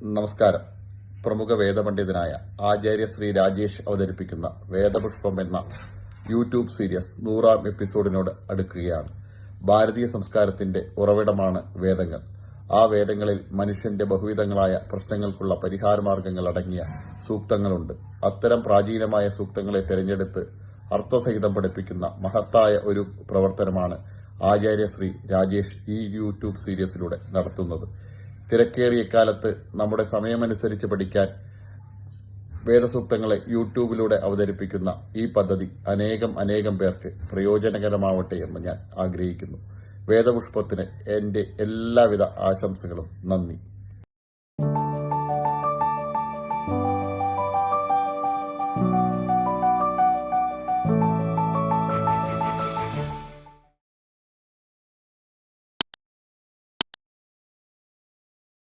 നമസ്കാരം. പ്രമുഖ വേദപണ്ഡിതനായ ആചാര്യ ശ്രീ രാജേഷ് അവതരിപ്പിക്കുന്ന വേദപുഷ്പം എന്ന യൂട്യൂബ് സീരീസ് നൂറാം എപ്പിസോഡിനോട് അടുക്കുകയാണ്. ഭാരതീയ സംസ്കാരത്തിന്റെ ഉറവിടമാണ് വേദങ്ങൾ. ആ വേദങ്ങളിൽ മനുഷ്യന്റെ ബഹുവിധങ്ങളായ പ്രശ്നങ്ങൾക്കുള്ള പരിഹാരമാർഗങ്ങൾ അടങ്ങിയ സൂക്തങ്ങളുണ്ട്. അത്തരം പ്രാചീനമായ സൂക്തങ്ങളെ തെരഞ്ഞെടുത്ത് അർത്ഥസഹിതം പഠിപ്പിക്കുന്ന മഹത്തായ ഒരു പ്രവർത്തനമാണ് ആചാര്യ ശ്രീ രാജേഷ് ഈ യൂട്യൂബ് സീരീസിലൂടെ നടത്തുന്നത്. തിരക്കേറിയ കാലത്ത് നമ്മുടെ സമയമനുസരിച്ച് പഠിക്കാൻ വേദസൂക്തങ്ങളെ യൂട്യൂബിലൂടെ അവതരിപ്പിക്കുന്ന ഈ പദ്ധതി അനേകം അനേകം പേർക്ക് പ്രയോജനകരമാവട്ടെ എന്ന് ഞാൻ ആഗ്രഹിക്കുന്നു. വേദപുഷ്പത്തിന് എന്റെ എല്ലാവിധ ആശംസകളും നന്ദി.